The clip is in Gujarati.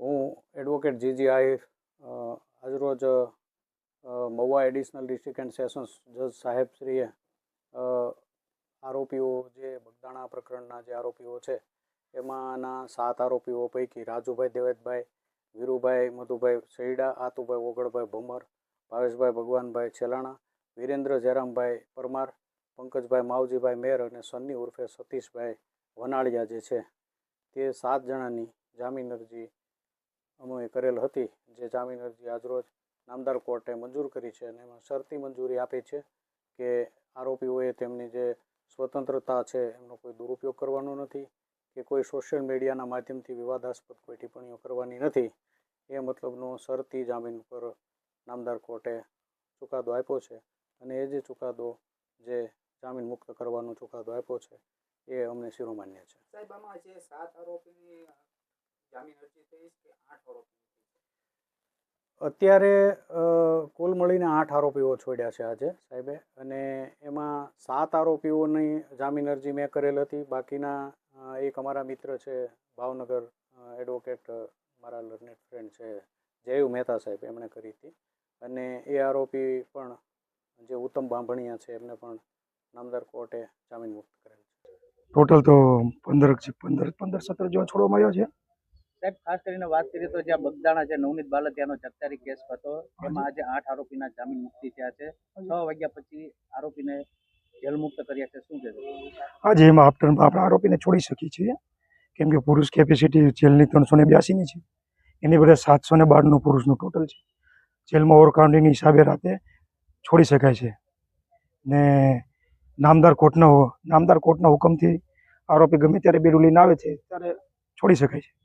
હું એડવોકેટ જીજી આહિર આજરોજ Mahuva additional district and sessions જજ સાહેબશ્રીએ આરોપીઓ જે બગદાણા પ્રકરણના જે આરોપીઓ છે, એમાંના સાત આરોપીઓ પૈકી રાજુભાઈ દેવેદભાઈ, વીરુભાઈ મધુભાઈ સૈડા, આતુભાઈ ઓગળભાઈ ભમર, ભાવેશભાઈ ભગવાનભાઈ છેલાણા, વિરેન્દ્ર જયરામભાઈ પરમાર, પંકજભાઈ માવજીભાઈ મેર અને સન્ની ઉર્ફે સતીશભાઈ વનાળિયા જે છે, તે સાત જણાની જામીન અરજી અમે કરેલ હતી, જે જામીન અરજી આજરોજ નામદાર કોર્ટે મંજૂર કરી છે અને એમાં શરતી મંજૂરી આપી છે કે આરોપીઓએ તેમની જે સ્વતંત્રતા છે એમનો કોઈ દુરુપયોગ કરવાનો નથી, કે કોઈ સોશિયલ મીડિયાના માધ્યમથી વિવાદાસ્પદ કોઈ ટિપ્પણીઓ કરવાની નથી. એ મતલબનો શરતી જામીન ઉપર નામદાર કોર્ટે ચુકાદો આપ્યો છે અને એ જે ચુકાદો જે જામીન મુક્ત કરવાનો ચુકાદો આપ્યો છે એ અમને શિરોમાન્ય છે. સાહેબ, આમાં જે સાત આરોપીની જામીન અરજી થઈ કે આઠ આરોપી અત્યારે કુલ મળીને આઠ આરોપીઓ છોડ્યા છે આજે સાહેબે. અને એમાં સાત આરોપીઓની જામીન અરજી મેં કરેલ હતી. બાકીના એક અમારા મિત્ર છે ભાવનગર એડવોકેટ મારા લર્નેટ ફ્રેન્ડ છે જયુ મહેતા સાહેબ એમણે કરી હતી. અને એ આરોપી પણ જે ઉત્તમ બાંભણિયા છે એમને પણ નામદાર કોર્ટે જામીન મુક્ત કરેલ છે. ટોટલ તો પંદર પંદર પંદર સત્તર જેવા છોડવામાં આવ્યા છે. સાહેબ, ખાસ કરીને વાત કરીએ તો જ્યાં બગદાણા છે, નવનીત બાલતિયાનો ચકચારી કેસ હતો, એમાં આજે આઠ આરોપીના જામીન મુક્તિ થયા છે. છ વાગ્યા પછી આરોપીને જેલ મુક્ત કર્યા છે. શું કહેશો? આજે એમાં આફ્ટર આપણે આરોપીને છોડી શકીએ છીએ. કેમ કે પુરુષ કેપેસિટી જેલની ત્રણસો ને બ્યાસીની છે. એની બદલે સાતસો ને બારનું પુરુષનું ટોટલ છે. જેલમાં ઓવરકાઉન્ટિંગની હિસાબે રાતે છોડી શકાય છે. ને નામદાર કોર્ટના નામદાર કોર્ટના હુકમથી આરોપી ગમે ત્યારે બેડું લઈને આવે છે, ત્યારે છોડી શકાય છે.